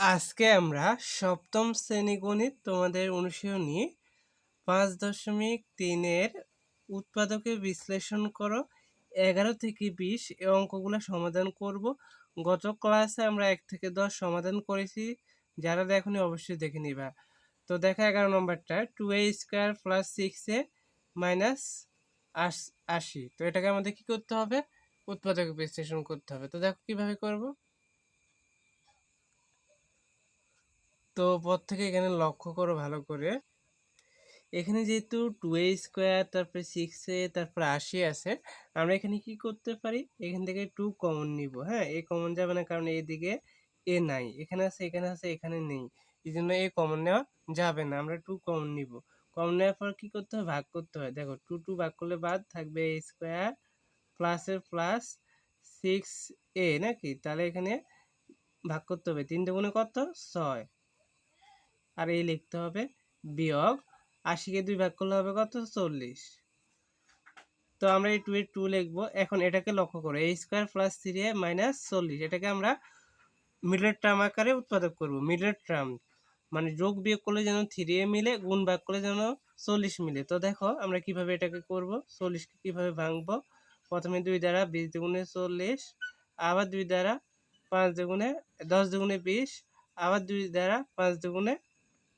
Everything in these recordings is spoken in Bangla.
আজকে আমরা সপ্তম শ্রেণি গণিত তোমাদের অনুশীলনী পাঁচ দশমিক তিনের উৎপাদকে বিশ্লেষণ করো। এগারো থেকে বিশ এ অঙ্কগুলো সমাধান করব। গত ক্লাসে আমরা এক থেকে দশ সমাধান করেছি। যারা দেখনি অবশ্যই দেখে নিবা। তো দেখা এগারো নম্বরটা two a square plus six a minus আশি। তো এটাকে আমাদের কি করতে হবে? উৎপাদক বিশ্লেষণ করতে হবে। তো দেখো কীভাবে করব? তো পর থেকে এখানে লক্ষ্য করো ভালো করে। এখানে যেহেতু টু এ স্কোয়ার তারপরে সিক্স এ তারপরে আশি আছে, আমরা এখানে কি করতে পারি? এখান থেকে টু কমন নিব হ্যাঁ? এ কমন যাবে না কারণ এদিকে এ নাই। এখানে আছে এখানে আছে, এখানে নেই। এই জন্য এ কমন নেওয়া যাবে না, আমরা টু কমন নিব। কমন নেওয়ার পর কী করতে হয়? ভাগ করতে হয়। দেখো টু টু ভাগ করলে বাদ, থাকবে এ স্কোয়ার প্লাসের প্লাস সিক্স এ নাকি? তাহলে এখানে ভাগ করতে হবে। তিন দুগুণে কত? ছয়। আর এই লিখতে হবে বিয়োগ। আশিকে দুই ভাগ করলে হবে কত? চল্লিশ। তো আমরা এই টু টু লিখব। এখন এটাকে লক্ষ্য করো এই square plus three a minus চল্লিশ। এটাকে আমরা মিডলের টার্ম আকারে উৎপাদক করব। মিডলের টার্ম মানে যোগ বিয়োগ করলে যেন থ্রি এ মিলে, গুণ ভাগ করলে যেন চল্লিশ মিলে। তো দেখো আমরা কীভাবে এটাকে করব, চল্লিশকে কীভাবে ভাঙবো? প্রথমে দুই দ্বারা বিশ দুগুণে চল্লিশ, আবার দুই দ্বারা পাঁচ দুগুণে দশ দুগুণে বিশ, আবার দুই দ্বারা পাঁচ দুগুণে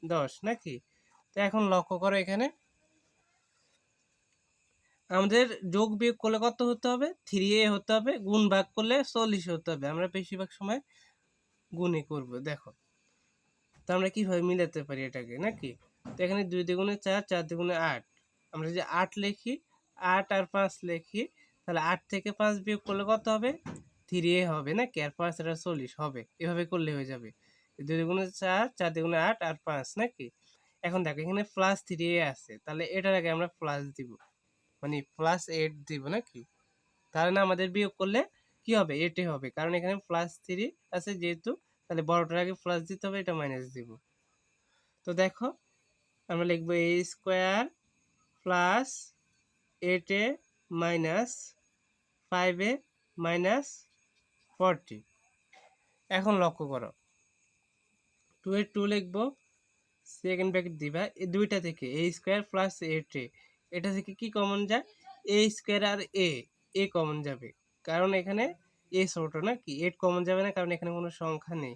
দশ নাকি? তো এখন লক্ষ্য করো এখানে। আমাদের যোগ বিয়োগ করলে কত হতে হবে? থ্রি এ হতে হবে, গুণ ভাগ করলে চল্লিশ হতে হবে। আমরা বেশিরভাগ সময় গুণে করব, দেখো। তো আমরা কীভাবে মিলাতে পারি এটাকে, নাকি? তো এখানে দুই দ্বিগুণে চার চার দ্বিগুণে আট। আমরা যদি আট লিখি, আট আর পাঁচ লিখি, তাহলে আট থেকে পাঁচ বিয়োগ করলে কত হবে? থ্রি এ হবে, নাকি? আর পাঁচ চল্লিশ হবে। এভাবে করলে হয়ে যাবে। দুই দ্বিগুণে চার চার দ্বিগুণে আট আর পাঁচ, নাকি? এখন দেখো, এখানে প্লাস থ্রি এ আছে। তাহলে এটার আগে আমরা প্লাস দিব। মানে প্লাস এইট দিব, নাকি? তাহলে না আমাদের বিয়োগ করলে কি হবে? এটে হবে। কারণ এখানে প্লাস থ্রি আছে যেহেতু, তাহলে বড়টার আগে প্লাস দিতে হবে, এটা মাইনাস দিব। তো দেখো, আমরা লিখব a square plus eight a minus five a minus forty এখন লক্ষ্য করো টু এর টু লিখব সেকেন্ড ব্র্যাকেট দিবা, এই দুইটা থেকে এ স্কোয়ার প্লাস এ এটা থেকে কি কমন যায়? এ স্কোয়ার আর এ এ কমন যাবে, কারণ এখানে এ ছোট না কি এইট কমন যাবে না, কারণ এখানে কোনো সংখ্যা নেই,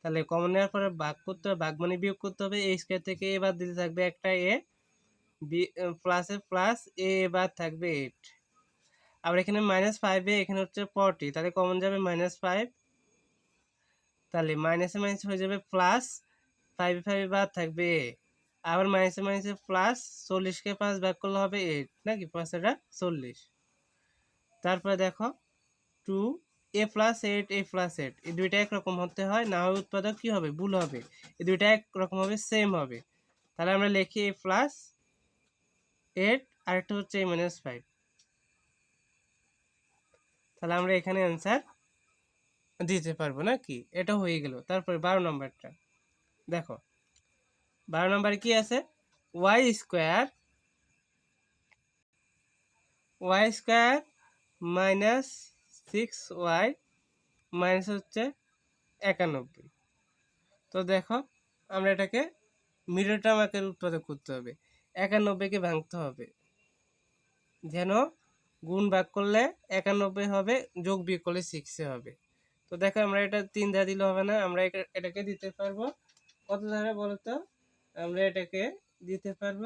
তাহলে কমন নেওয়ার পরে ভাগ করতে হবে, ভাগ মানে বিয়োগ করতে হবে এ স্কোয়ার থেকে এ বাদ দিতে থাকবে একটা এ বি প্লাসে প্লাস এ বাদ থাকবে এইট আবার এখানে মাইনাস ফাইভে এখানে হচ্ছে ফর্টি তাহলে কমন যাবে মাইনাস ফাইভ তাহলে মাইনাসে মাইনাস হয়ে যাবে প্লাস ফাইভ ফাইভ বাদ থাকবে আবার মাইনাসে মাইনাসে প্লাস চল্লিশকে পাঁচ ভাগ করলে হবে এইট নাকি? পাঁচ এটা চল্লিশ। তারপরে দেখো two a plus eight a plus eight এই দুইটা একরকম হতে হয়, না হয় উৎপাদক কী হবে? ভুল হবে। এই দুইটা একরকম হবে সেম হবে। তাহলে আমরা লিখি এ প্লাস এইট আরেকটা হচ্ছে এ মাইনাস ফাইভ তাহলে আমরা এখানে অ্যান্সার দিতে পারব না কি এটা হয়ে গেল। তারপরে বারো নম্বরটা। দেখো, বারো নম্বরে কি আছে? Y square y square minus six y minus হচ্ছে একানব্বই। তো দেখো, আমরা এটাকে মিডল টার্ম উৎপাদন করতে হবে। একানব্বইকে ভাঙতে হবে। যেন গুণ ভাগ করলে একানব্বই হবে, যোগ বিয়োগ করলে সিক্সে হবে। তো দেখো আমরা এটা তিন দ্বারা দিলে হবে না, আমরা এটাকে দিতে পারব। কত দ্বারা বলো তো আমরা এটাকে দিতে পারব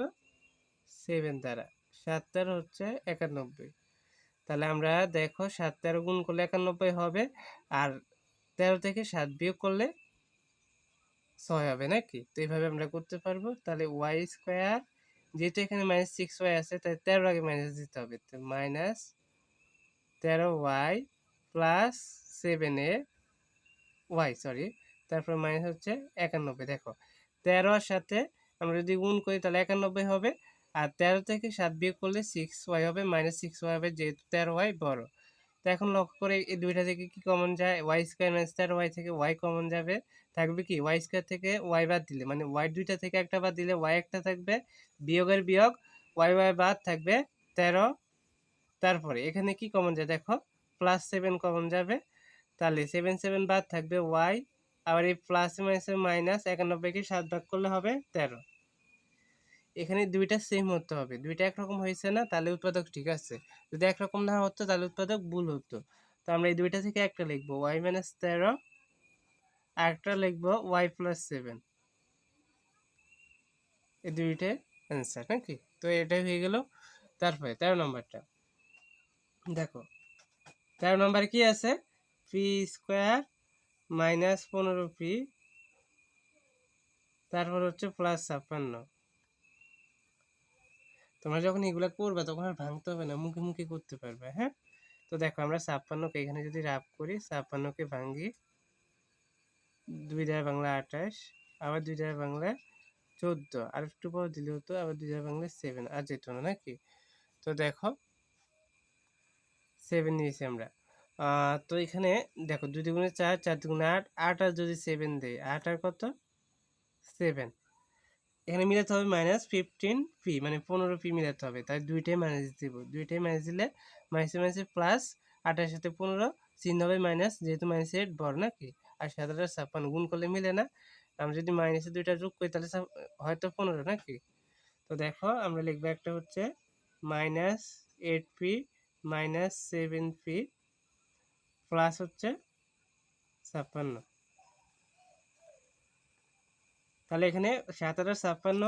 সেভেন দ্বারা সাত তেরো হচ্ছে একানব্বই। তাহলে আমরা দেখো সাত তেরো গুণ করলে একানব্বই হবে, আর তেরো থেকে সাত বিয়োগ করলে ছয় হবে, নাকি? তো এইভাবে আমরা করতে পারব। তাহলে ওয়াই স্কোয়ার যেহেতু এখানে মাইনাস সিক্স ওয়াই আছে তাই তেরো আগে মাইনাস দিতে হবে। তো মাইনাস তেরো y plus seven a y sorry তারপর মাইনাস হচ্ছে একানব্বই, দেখো। তেরোর সাথে আমরা যদি গুণ করি তাহলে একানব্বই হবে, আর তেরো থেকে সাত বিয়োগ করলে সিক্স ওয়াই হবে মাইনাস সিক্স ওয়াই হবে, যেহেতু তেরো ওয়াই বড়। তো এখন লক্ষ্য করে এই দুইটা থেকে কি কমন যায়? ওয়াই স্কোয়ার মাইনাস তেরো ওয়াই থেকে ওয়াই কমন যাবে। থাকবে কি? ওয়াই স্কোয়ার থেকে ওয়াই বাদ দিলে মানে ওয়াই দুইটা থেকে একটা বাদ দিলে ওয়াই একটা থাকবে, বিয়োগের বিয়োগ ওয়াই ওয়াই বাদ থাকবে তেরো। তারপরে এখানে কি কমন যায়? দেখো প্লাস সেভেন কমন যাবে? তাহলে সেভেন সেভেন বাদ থাকবে ওয়াই আবার এই প্লাস মাইনাসে মাইনাস একানব্বইকে সাত ভাগ করলে হবে তেরো। এখানে দুইটা সেম হতে হবে, দুইটা একরকম হয়েছে না, তাহলে উৎপাদক ঠিক আছে। যদি একরকম না হতো, তাহলে উৎপাদক ভুল হতো। তো আমরা এই দুইটা থেকে একটা লিখব ওয়াই মাইনাস তেরো, আরেকটা লিখব ওয়াই প্লাস সেভেন এই দুইটাই অ্যান্সার নাকি? তো এটাই হয়ে গেল। তারপরে তেরো নম্বরটা। দেখো তেরো নম্বরে কি আছে? পি স্কোয়ার মাইনাস পনেরো পি তারপর হচ্ছে প্লাস ছাপ্পান্ন। তোমরা যখন এগুলো করবে, তখন আর ভাঙতে হবে না, মুখে মুখে করতে পারবে হ্যাঁ? তো দেখো, আমরা ছাপ্পান্নকে এখানে যদি রাফ করি, ছাপ্পান্নকে ভাঙি, দুই দেড় বাংলা আঠাশ, আবার দুই দেড় বাংলা চোদ্দ আর একটু পর দিলে হতো, আবার দুই দেড় বাংলা সেভেন আর যেত না, নাকি? তো দেখো সেভেন নিয়েছি আমরা। তো এখানে দেখো দুই দুগুণে চার চার দুগুণে আট আট আর যদি সেভেন দেয় আট আর কত? সেভেন এখানে মিলাতে হবে মাইনাস ফিফটিন পি মানে পনেরো পি মিলাতে হবে। তাই দুইটাই মাইনাস দিব। দুইটাই মাইনাস দিলে মাইনাসে মাইনাসে প্লাস আটের সাথে পনেরো, চিহ্ন হবে মাইনাস যেহেতু মাইনাস এইট বড় নাকি? আর সাত আট ছাপ্পান্ন গুণ করলে মিলে না। আমরা যদি মাইনাসে দুইটা যোগ করি, তাহলে হয়তো পনেরো নাকি? তো দেখো, আমরা লিখব একটা হচ্ছে minus eight p minus seven p plus হচ্ছে ছাপ্পান্ন। তাহলে এখানে সাত হাজার ছাপ্পান্ন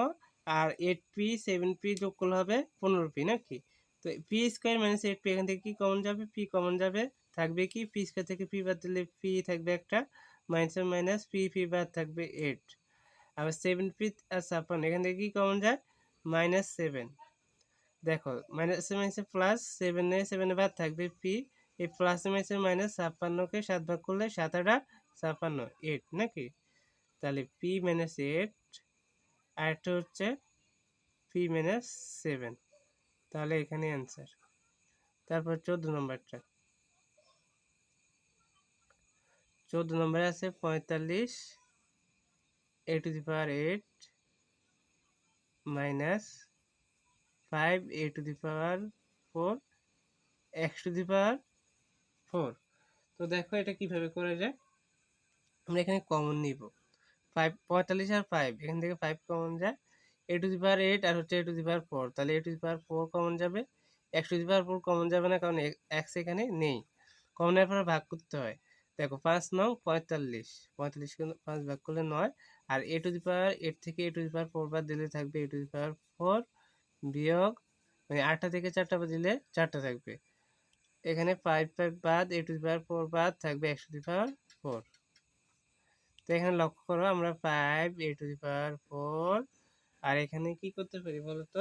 আর এইট পি সেভেন পি যোগ করলে হবে পনেরো পি নাকি? তো p square minus eight p এখান থেকে কি কমন যাবে? পি কমন যাবে। থাকবে কি? পি স্কোয়ার থেকে পি বাদ দিলে পি থাকবে একটা। মাইনাস মাইনাস পি পি বাদ থাকবে এইট আবার সেভেন পি আর ছাপ্পান্ন, এখান থেকে কি কমন যায়? মাইনাস সেভেন দেখো মাইনাস মাইনাসে প্লাস সেভেনে সেভেনে বাদ থাকবে পি এই প্লাস মাইনাসে মাইনাস ছাপ্পান্নকে সাত ভাগ করলে সাত আটা ছাপ্পান্ন এইট নাকি? তাহলে পি মাইনাস এইট আরেকটা হচ্ছে পি মাইনাস সেভেন তাহলে এখানে অ্যান্সার তারপর চোদ্দ নম্বরটা। চোদ্দ নম্বরে আছে পঁয়তাল্লিশ a to the power eight minus five a to the power four x to the power four তো দেখো এটা কীভাবে করা যায়? আমরা এখানে কমন নিব। ফাইভ পঁয়তাল্লিশ আর ফাইভ এখান থেকে ফাইভ কমন যায়। এ টু দি পাওয়ার এইট আর হচ্ছে এ টু দি পাওয়ার ফোর তাহলে a to the power four common যাবে। X to the power four common যাবে না, কারণ এক্স এখানে নেই। কমনের পরে ভাগ করতে হয়। দেখো, পাঁচ নং পঁয়তাল্লিশ। পঁয়তাল্লিশ পাঁচ ভাগ করলে নয়। আর এ টু দি পাওয়ার এইট থেকে এ টু দি পাওয়ার ফোর বাদ দিলে থাকবে এ টু দি পাওয়ার ফোর বিয়োগ মানে আটটা থেকে চারটা দিলে চারটা থাকবে। এখানে ফাইভ ফাইভ বাদ এ টু দি পাওয়ার ফোর বাদ, থাকবে x to the power four তো এখানে লক্ষ্য করো আমরা five a to the power four আর এখানে কি করতে পারি বলতো?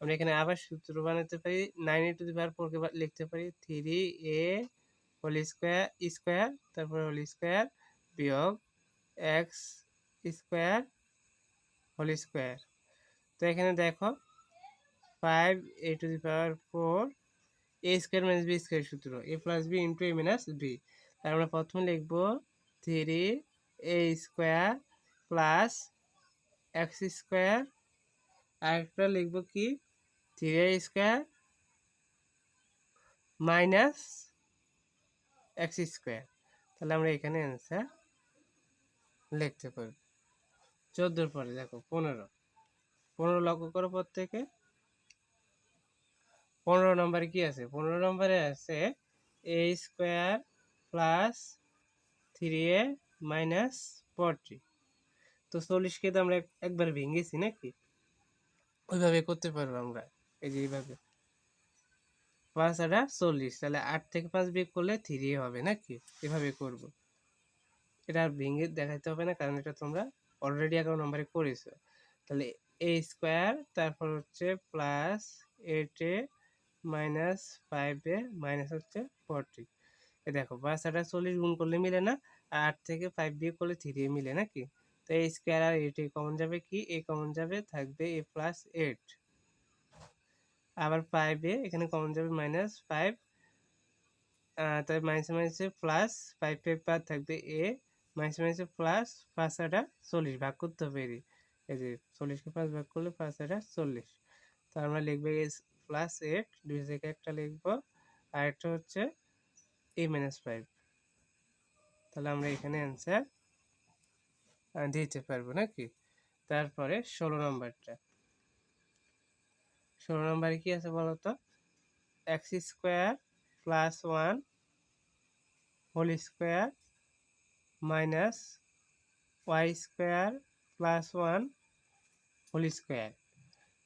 আমরা এখানে আবার সূত্র বানাতে পারি নাইন এ টু দি পাওয়ার ফোরকে লিখতে পারি three a whole square square তারপর হোল স্কোয়ার বিয়োগ এক্স স্কোয়ার হোল স্কোয়ার তো এখানে দেখো five a to the power four a square minus b square সূত্র a plus b into a minus b তার আমরা প্রথমে লিখব three a square plus x square আরেকটা লিখব কি? Three a square minus x square তাহলে আমরা এখানে অ্যান্সার লিখতে পারি চোদ্দোর পরে দেখো, পনেরো। পনেরো লক্ষ্য করো পর থেকে পনেরো নম্বরে কি আছে? পনেরো নম্বরে আছে a square plus three a minus forty তো চল্লিশকে তো আমরা একবার ভেঙেছি নাকি? ওইভাবে করতে পারব আমরা। এই যে এইভাবে। পাঁচ আটা চল্লিশ, তাহলে আট থেকে পাঁচ বিয়োগ করলে থ্রি হবে নাকি? এভাবে করব। এটা আর ভেঙে দেখাতে হবে না, কারণ এটা তোমরা অলরেডি এগারো নম্বরে করেছ। তাহলে এ স্কোয়ার তারপর হচ্ছে plus eight a minus five a minus হচ্ছে ফর্টি এ দেখো পাঁচ চল্লিশ গুণ করলে মিলে না আট থেকে ফাইভ বিয়োগ করলে থ্রি মিলে নাকি? তো এই স্কোয়ার আর এইট কমন যাবে কি? এ কমন যাবে, থাকবে এ প্লাস এইট আবার ফাইভ এ এখানে কমন যাবে মাইনাস ফাইভ তাই মাইনাস মাইনাসে প্লাস ফাইভ ফাইভ পার থাকবে এ মাইনাস মাইনাসে প্লাস পাঁচ আটা চল্লিশ, ভাগ করতে হবে এই যে চল্লিশকে পাঁচ ভাগ করলে পাঁচ আটা চল্লিশ। তো আমরা লিখব প্লাস এইট দুই থেকে একটা লিখব। আর একটা হচ্ছে এ মাইনাস ফাইভ তাহলে আমরা এখানে অ্যান্সার দিতে পারব নাকি? তারপরে ষোলো নম্বরটা। ষোলো নম্বরে কি আছে বলো তো x square plus one whole square minus y square plus one whole square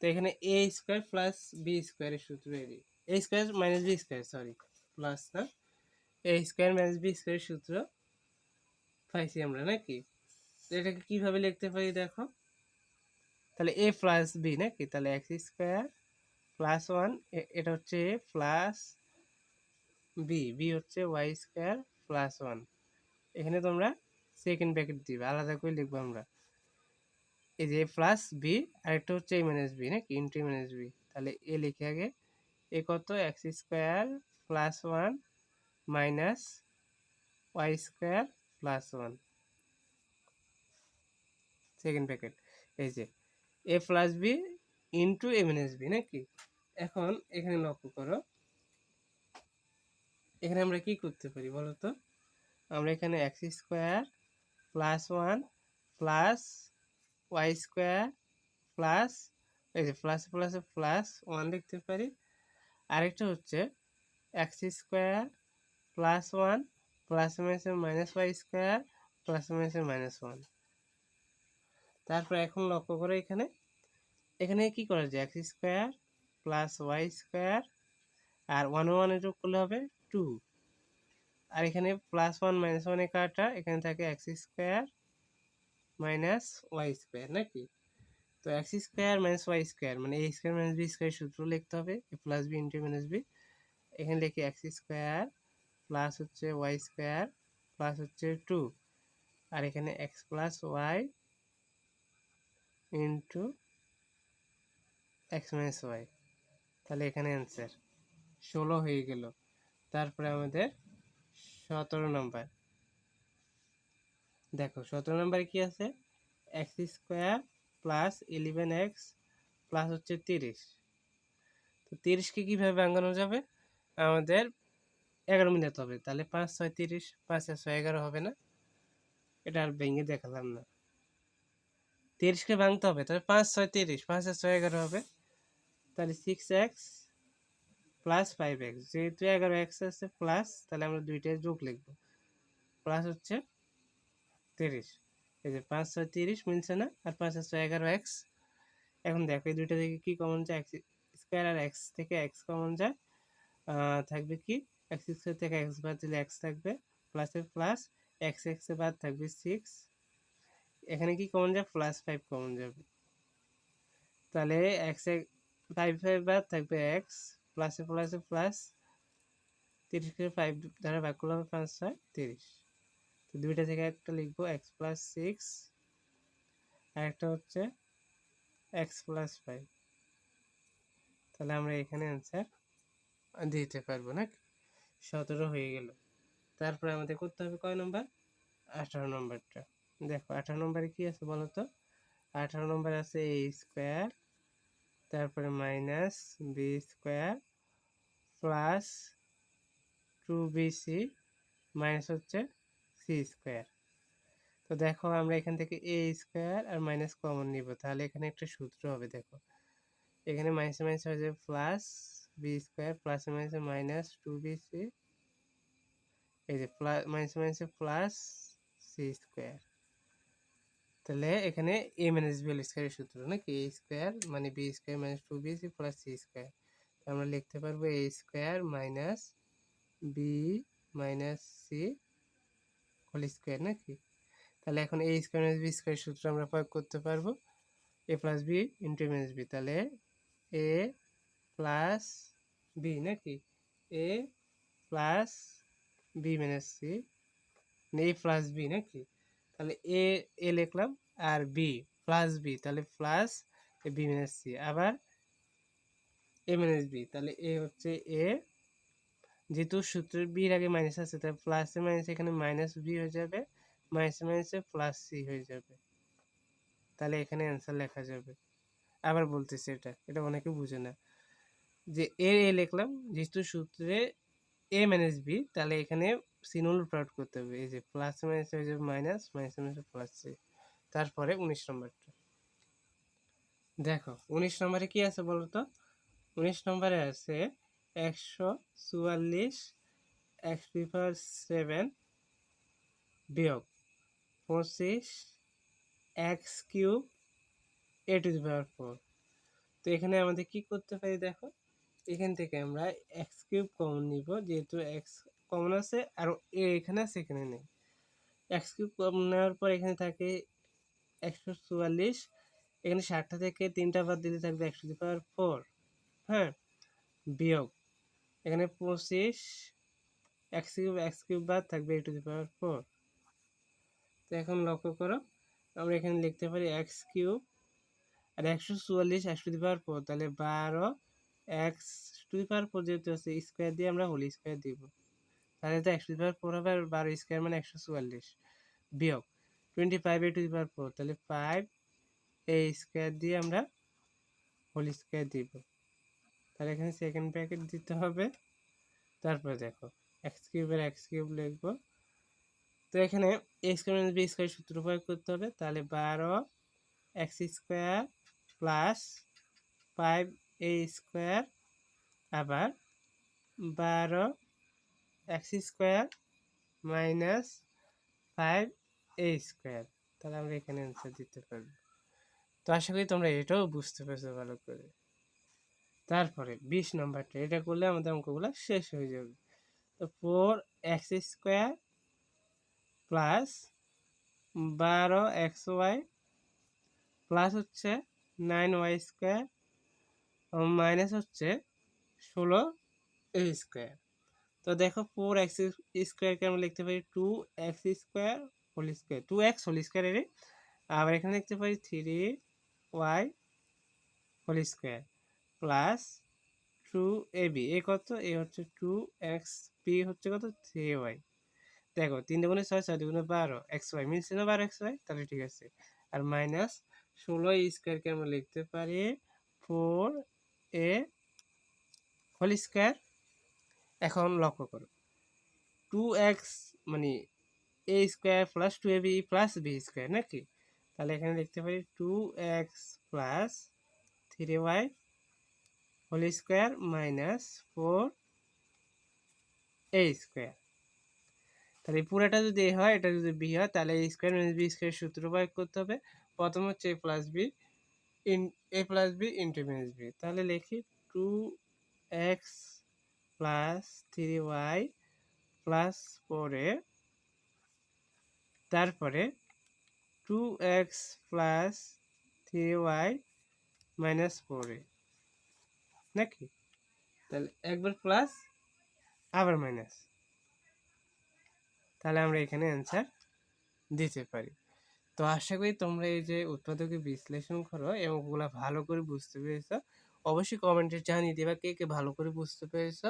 তো এখানে এ স্কোয়ার প্লাস বি স্কোয়ারের সূত্র এটি a square minus b square sorry plus না? এ স্কোয়ার মাইনাস বি স্কোয়ারের সূত্র পাইছি আমরা নাকি? তো এটাকে কীভাবে লিখতে পারি দেখো? তাহলে এ প্লাস বি নাকি? তাহলে এক্স স্কোয়ার প্লাস ওয়ান এটা হচ্ছে এ প্লাস বি বি হচ্ছে ওয়াই স্কোয়ার প্লাস ওয়ান এখানে তোমরা সেকেন্ড ব্র্যাকেট দিবে, আলাদা করে লিখব আমরা। এই যে প্লাস বি আরেকটা হচ্ছে এ মাইনাস বি নাকি? ইন্টু এ মাইনাস বি তাহলে এ লিখে আগে এ কত? X square plus one minus y square plus one second bracket এই যে a plus b into a minus b নাকি? এখন এখানে লক্ষ্য করো। এখানে আমরা কি করতে পারি বলো তো? আমরা এখানে x square plus one plus y square plus এই যে প্লাস প্লাস প্লাস ওয়ান লিখতে পারি। আরেকটা হচ্ছে x square plus one plus মাইনাসের মাইনাস ওয়াই স্কোয়ার প্লাস মাইনাসের মাইনাস ওয়ান তারপর এখন লক্ষ্য করো এখানে। এখানে কি করা যায়? X square plus y square আর ওয়ান ওয়ান যোগ করলে হবে টু আর এখানে প্লাস ওয়ান মাইনাস ওয়ানে কাটা, এখানে থাকে x square minus y square নাকি? তো x square minus y square মানে a square minus b square সূত্র লিখতে হবে a plus b into minus b এখানে লিখি এক্স স্কোয়ার প্লাস হচ্ছে ওয়াই স্কোয়ার প্লাস হচ্ছে টু আর এখানে x plus y into x minus y তাহলে এখানে অ্যান্সার ষোলো হয়ে গেল। তারপরে আমাদের সতেরো নম্বর দেখো, সতেরো নম্বরে কি আছে? X square plus eleven x plus হচ্ছে তিরিশ। তো তিরিশকে কীভাবে ভাঙানো যাবে? আমাদের এগারো মিনিট হবে। তাহলে পাঁচ ছয় তিরিশ, পাঁচ ছয় এগারো হবে না? এটা আর ভেঙে দেখালাম না। তিরিশকে ভাঙতে হবে, তাহলে পাঁচ ছয় তিরিশ, পাঁচ ছয় এগারো হবে। তাহলে six x plus five x যেহেতু এগারো এক্স আছে প্লাস তাহলে আমরা দুইটাই যোগ লিখব। প্লাস হচ্ছে তিরিশ। এই যে পাঁচ ছয় তিরিশ মিলছে না, আর পাঁচ ছয় এগারো এক্স। এখন দেখো, এই দুইটা থেকে কি কমন যায়? এক্স স্কোয়ার আর এক্স থেকে এক্স কমন যায়। থাকবে কি? এক্স স্কোয়ার থেকে এক্স বাদ দিলে এক্স থাকবে প্লাসের প্লাস এক্স এক্সে বাদ থাকবে সিক্স এখানে কি কমন যায়? প্লাস ফাইভ কমন যাবে। তাহলে এক্স ফাইভ ফাইভ বাদ থাকবে এক্স প্লাসে প্লাসে প্লাস তিরিশকে ফাইভ দ্বারা ভাগ করলে হবে পাঁচ ছয় তিরিশ। তো দুইটা থেকে একটা লিখব এক্স প্লাস সিক্স আর একটা হচ্ছে এক্স প্লাস ফাইভ তাহলে আমরা এখানে অ্যান্সার দিতে পারব নাকি সতেরো হয়ে গেল। তারপরে আমাদের করতে হবে কয় নম্বর আঠারো নম্বরটা দেখো, আঠারো নম্বরে কি আছে বলো তো? আঠারো নম্বর আছে এ স্কোয়ার তারপরে minus b square plus two b c minus হচ্ছে সি স্কোয়ার। তো দেখো আমরা এখান থেকে এ স্কোয়ার আর মাইনাস কমন নিব। তাহলে এখানে একটা সূত্র হবে, দেখো। এখানে মাইনাস মাইনাস হয়ে যাবে plus b square, plus minus minus two b c. এই যে প্লাস মাইনাস মাইনাসে প্লাস সি স্কোয়ার। তাহলে এখানে এ মাইনাস বি হোল স্কোয়ারের সূত্র, নাকি? এ স্কোয়ার মানে b square minus two b c plus c square. আমরা লিখতে পারব a square minus b minus c whole square নাকি? তাহলে এখন a square minus b square সূত্র আমরা প্রয়োগ করতে পারব। A plus b into minus b তাহলে এ প্লাস বি নাকি? A plus b minus c a plus b নাকি? তাহলে এ এ লিখলাম আর বি প্লাস বি তাহলে plus a b minus c আবার এ মাইনাস বি তাহলে এ হচ্ছে এ যেহেতু সূত্রের বির আগে মাইনাস আছে, তাহলে প্লাসে মাইনাস এখানে মাইনাস বি হয়ে যাবে মাইনাসে মাইনাসে প্লাস সি হয়ে যাবে। তাহলে এখানে অ্যান্সার লেখা যাবে। আবার বলতেছি এটা এটা অনেকে বুঝে না। যে এ এ লিখলাম, যেহেতু সূত্রে এ মাইনাস বি তাহলে এখানে সিনুল প্রয়োগ করতে হবে। এই যে প্লাস মাইনাস হয়ে যাবে minus minus minus plus c তারপরে উনিশ নম্বরটা। দেখো, উনিশ নম্বরে কি আছে বলো তো উনিশ নম্বরে আছে একশো চুয়াল্লিশ এক্স পিপার সেভেন বিয়োগ পঁচিশ x cube a to power four. তো এখানে আমাদের কি করতে পারি দেখো? এখান থেকে আমরা এক্স কিউব কমন নিব, যেহেতু এক্স কমন আছে আর এ এখানে আছে, এখানে নেই। এক্স কিউব কমন নেওয়ার পর এখানে থাকে একশো চুয়াল্লিশ, এখানে ষাটটা থেকে তিনটা বাদ দিলে থাকবে একশো দি পাওয়ার ফোর হ্যাঁ? বিয়োগ এখানে পঁচিশ এক্স কিউব এক্স কিউব বাদ থাকবে এ টু দি পাওয়ার ফোর তো এখন লক্ষ্য করো, আমরা এখানে লিখতে পারি এক্স কিউব আর একশো চুয়াল্লিশ একশো টু দি পাওয়ার ফোর তাহলে বারো x to the power four যেহেতু আছে স্কোয়ার দিয়ে আমরা হোল স্কোয়ার দিব। তাহলে তো একশো টু দি পাওয়ার ফোর হবে আর বারো স্কোয়ার মানে একশো চুয়াল্লিশ। বিয়োগ twenty five a to the power four তাহলে ফাইভ এ স্কোয়ার দিয়ে আমরা হোল স্কোয়ার দিব। তাহলে এখানে সেকেন্ড ব্র্যাকেট দিতে হবে। তারপরে দেখো এক্স কিউবের এক্স কিউব লিখব। তো এখানে a square minus b square সূত্র প্রয়োগ করতে হবে। তাহলে বারো x square plus five a square আবার বারো x square minus five a square তাহলে আমরা এখানে অ্যান্সার দিতে পারব। তো আশা করি তোমরা এটাও বুঝতে পেরেছ ভালো করে। তারপরে বিশ নম্বরটা, এটা করলে আমাদের অঙ্কগুলো শেষ হয়ে যাবে। তো ফোর এক্স স্কোয়ার প্লাস বারো এক্স ওয়াই প্লাস হচ্ছে নাইন ওয়াই স্কোয়ার মাইনাস হচ্ছে ষোলো এ স্কোয়ার তো দেখো ফোর এক্স স্কোয়ারকে আমরা লিখতে পারি two x square whole square two x whole square এর আবার এখানে লিখতে পারি three y whole square plus two a b, a কত? এ হচ্ছে টু এক্স বি হচ্ছে কত? Three y. দেখো, তিন দুগুণে ছয় ছয় দুগুণে বারো, এক্স ওয়াই মিলছে না বারো এক্স ওয়াই? তাহলে ঠিক আছে। আর মাইনাস ষোলো স্কোয়ারকে আমরা লিখতে পারি? Four a whole square. এখন লক্ষ্য করো। টু এক্স মানে a square plus two a b plus b square, নাকি? তাহলে এখানে লিখতে পারি two x plus three y whole square minus four a square তাহলে পুরোটা যদি এ হয়, এটা যদি বি হয়, তাহলে a square minus b square সূত্র প্রয়োগ করতে হবে। প্রথম হচ্ছে a plus b in a plus b into minus b তাহলে লিখি two x plus three y plus four a তারপরে two x plus three y minus four a নাকি? তাহলে একবার প্লাস আবার মাইনাস তাহলে আমরা এখানে অ্যান্সার দিতে পারি। তো আশা করি তোমরা এই যে উৎপাদকে বিশ্লেষণ করো এবং ওগুলো ভালো করে বুঝতে পেরেছ অবশ্যই কমেন্টে জানিয়ে দেবা কে কে ভালো করে বুঝতে পেরেছ।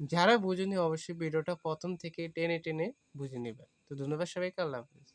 যারা বুঝেনি অবশ্যই ভিডিওটা প্রথম থেকে টেনে টেনে বুঝে নেবে। তো ধন্যবাদ সবাইকে আল্লাহ হাফিজ।